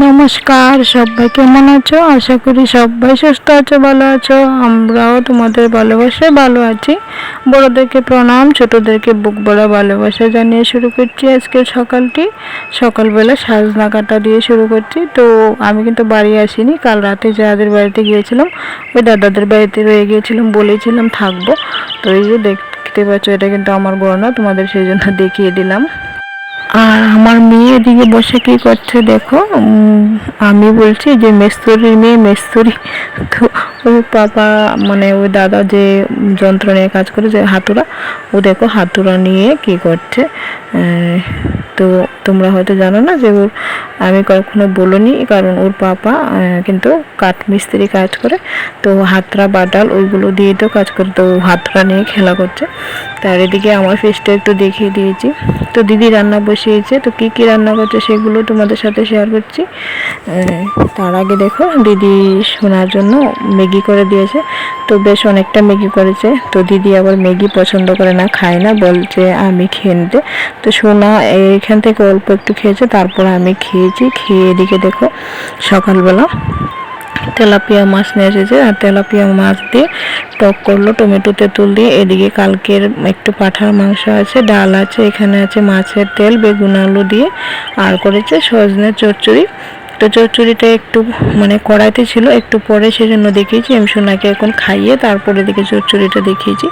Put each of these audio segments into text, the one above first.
নমস্কার, সবাই কেমন আছো? আশা করি সবাই সুস্থ আছো, ভালো আছো। আমরাও তোমাদের ভালোবাসায় ভালো আছি। বড়োদেরকে প্রণাম, ছোটদেরকে বুক বড়া ভালোবাসা জানিয়ে শুরু করছি আজকের সকালটি। সকালবেলা সাজনা কাটা দিয়ে শুরু করছি। তো আমি কিন্তু বাড়ি আসিনি, কাল রাতে যাদের বাড়িতে গিয়েছিলাম, ওই দাদাদের বাড়িতে রয়ে গিয়েছিলাম বলেছিলাম থাকব। তো এই যে দেখতে পাচ্ছ, এটা কিন্তু আমার গড়না তোমাদের সেই জন্য দেখিয়ে দিলাম। আর আমার মেয়ে এদিকে বসে কি করছে দেখো? আমি বলছি যে, মেস্তরির মেয়ে, মেস্তরি। তো ওই পাপা মানে ওই দাদা যে যন্ত্র নিয়ে কাজ করে যে হাতুড়া, ও দেখো হাতুড়া নিয়ে কি করছে। তো তোমরা হয়তো জানো না যে ওর আমি কখনো বলিনি, কারণ ওর পাপা কিন্তু কাঠ মিস্ত্রি কাজ করে। তো হাতরা, বাটাল ওইগুলো দিয়ে তো কাজ করে, তো হাতরা নিয়ে খেলা করছে। তার এদিকে আমার ফেসটা একটু দেখিয়ে দিয়েছি। তো দিদি রান্না বসিয়েছে, তো কি কি রান্না করছে সেগুলো তোমাদের সাথে শেয়ার করছি। তার আগে দেখো, দিদি শোনার জন্য ম্যাগি করে দিয়েছে। তো বেশ অনেকটা ম্যাগি করেছে। তো দিদি আবার ম্যাগি পছন্দ করে না, খায় না, বলছে আমি খেয়ে নিতে। তো সোনা এইখান থেকে অল্প একটু খেয়েছে, তারপর আমি খেয়েছি। খেয়ে এদিকে দেখো, সকালবেলা তেলাপিয়া মাছ নিয়ে এসেছে। আর তেলাপিয়া মাছ দিয়ে টক করল, টমেটো, তেঁতুল দিয়ে। এদিকে কালকের একটু পাঠার মাংস আছে, ডাল আছে, এখানে আছে মাছের তেল, বেগুন, আলু দিয়ে। আর করেছে সজনে চচ্চড়ি। তো চচ্চড়িটা একটু মানে কড়াইতে ছিল একটু পরে সেজন্য দেখিয়েছি। আমি সোনাকে এখন খাইয়ে তারপরে দিকে চচ্চড়িটা দেখিয়েছি।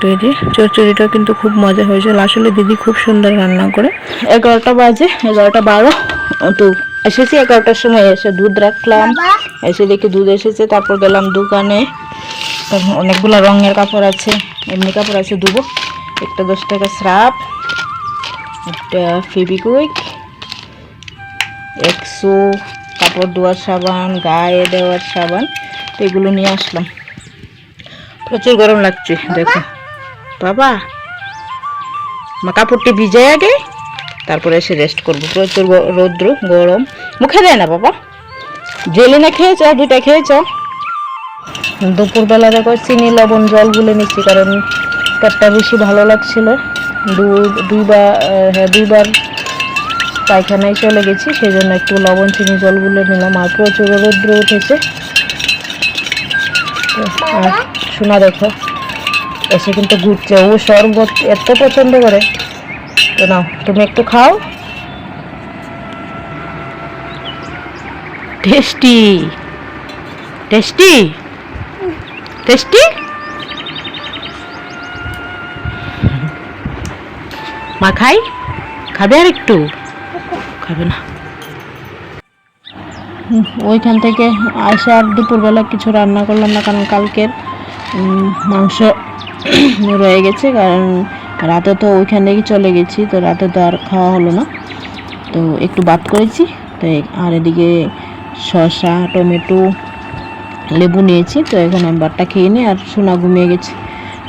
তো এই যে চচ্চড়িটাও কিন্তু খুব মজা হয়েছিল। আসলে দিদি খুব সুন্দর রান্না করে। এগারোটা বাজে এগারোটা বারো তো এসেছি এগারোটার সময় এসে দুধ রাখলাম। এসে দেখি দুধ এসেছে তারপর গেলাম দোকানে। অনেকগুলো রঙের কাপড় আছে এমনি কাপড় আছে দুবো। একটা দশ টাকা স্রাপ একটা ফেবিকুইক একশো কাপড় ধোয়ার সাবান, গায়ে দেওয়ার সাবান, তো এগুলো নিয়ে আসলাম। প্রচুর গরম লাগছে, দেখো। বাবা, মা কাপড়টি ভিজে আগে, তারপরে এসে রেস্ট করব। প্রচুর রৌদ্র, গরম। মুখে দেয় না, বাবা? জেলে না খেয়েছ? দুটা খেয়েছ? দুপুরবেলা দেখো চিনি, লবণ, জল গুলে নিচ্ছি, কারণ পেটটা বেশি ভালো লাগছিল। দু দুইবার হ্যাঁ দুইবার পায়খানায় চলে গেছি সেই জন্য একটু লবণ, চিনি জলগুলো নিলাম। আর প্রচুর রৌদ্র উঠেছে। আর শোনা দেখো, এসে কিন্তু ঘুরছে। ও শরবত এত পছন্দ করে। তো নাও, তুমি একটু খাও। টেস্টি। টেস্টি? টেস্টি? মা, খাই। খাবে আর একটু খাবে না। ওইখান থেকে আসে আর দুপুরবেলা কিছু রান্না করলাম না, কারণ কালকের মাংস রয়ে গেছে, কারণ রাতে তো ওইখানেই চলে গেছি, তো রাতে তো আর খাওয়া হলো না। তো একটু বাদ করেছি, তো আর এদিকে শসা, টমেটো, লেবু নিয়েছি, তো এখন আমি বাটটা খেয়ে নিই, আর সোনা ঘুমিয়ে গেছে।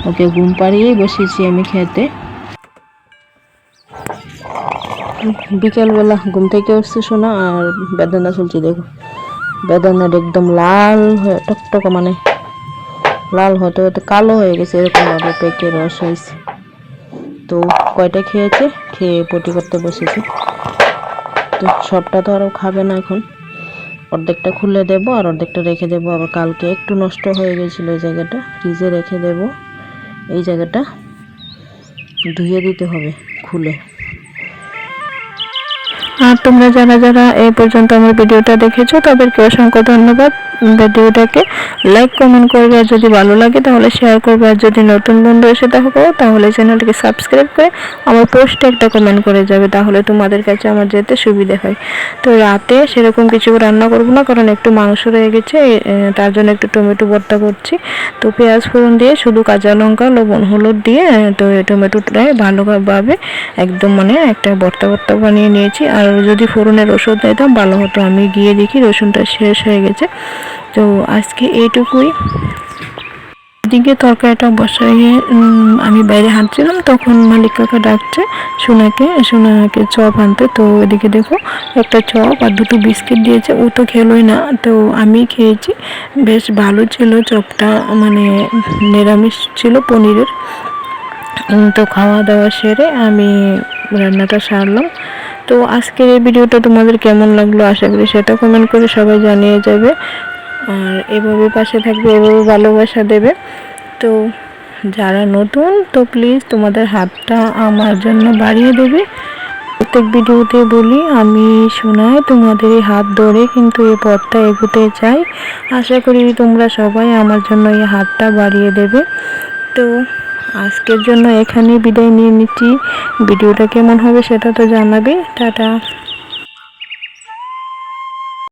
ওকে ঘুম পাড়িয়েই বসিয়েছি আমি খেতে। বিকেলবেলা ঘুম থেকে উঠছে সোনা, আর বেদানা চলছে দেখো। বেদানাটা একদম লাল হয়ে, টকটক মানে লাল হতে হতে কালো হয়ে গেছে, এরকম ভাবে পেকে রস হয়েছে। তো কয়টা খেয়েছে? খেয়ে পটি করতে বসেছে। তো সবটা তো আরও খাবে না এখন। অর্ধেকটা খুলে দেবো আর অর্ধেকটা রেখে দেবো। আবার কালকে একটু নষ্ট হয়ে গেছিল এই জায়গাটা, ফ্রিজে রেখে দেবো। এই জায়গাটা ধুয়ে দিতে হবে খুলে। আর তোমরা যারা যারা এই পর্যন্ত আমার ভিডিওটা দেখেছ, তাদেরকে অসংখ্য ধন্যবাদ। ভিডিওটাকে লাইক কমেন্ট করবে, আর যদি ভালো লাগে তাহলে শেয়ার করবে, আর যদি নতুন বন্ধু এসে থাকো, তাহলে চ্যানেলটিকে সাবস্ক্রাইব করে আমার পোস্টে একটা কমেন্ট করে যাবে, তাহলে তোমাদের কাছে আমার যেতে সুবিধা হয়। তো রাতে সেরকম কিছু রান্না করব না, কারণ একটু মাংস রয়ে গেছে তার জন্য একটু টমেটো ভর্তা করছি। তো পেঁয়াজ ফোড়ন দিয়ে শুধু কাঁচা লঙ্কা, লবণ, হলুদ দিয়ে, তো টমেটোটা ভালোভাবে একদম মানে একটা ভর্তা ভর্তা বানিয়ে নিয়েছি, আর যদি ফোড়নের ওষুধ দিতাম ভালো হতো। আমি গিয়ে দেখি রসুনটা শেষ হয়ে গেছে। তো আজকে এইটুকুই। দিকে তরকারিটা বসাইয়ে উম, আমি বাইরে হাঁটছিলাম তখন মালিক কাকা ডাকছে সোনাকে সোনাকে চপ আনতে। তো এদিকে দেখো একটা চপ আর দুটো বিস্কিট দিয়েছে। ও তো খেলোই না। তো আমি খেয়েছি। বেশ ভালো ছিল চপটা মানে নিরামিষ ছিল পনিরের। তো খাওয়া দাওয়া সেরে আমি রান্নাটা সারলাম। তো আজকের এই ভিডিওটা তোমাদের কেমন লাগল আশা করি সেটা কমেন্ট করে সবাই জানিয়ে যাবে। আর এভাবে পাশে থাকবে, এভাবে ভালোবাসা দেবে। তো যারা নতুন, তো প্লিজ তোমাদের হাতটা আমার জন্য বাড়িয়ে দেবে। প্রত্যেক ভিডিওতে বলি, আমি শোনায় তোমাদের এই হাত ধরে কিন্তু এই পথটা এগোতে চাই। আশা করি তোমরা সবাই আমার জন্য এই হাতটা বাড়িয়ে দেবে। তো আজকের জন্য এখানেই বিদায় নিয়ে নিচ্ছি। ভিডিওটা কেমন হবে সেটা তো জানাবে। টাটা।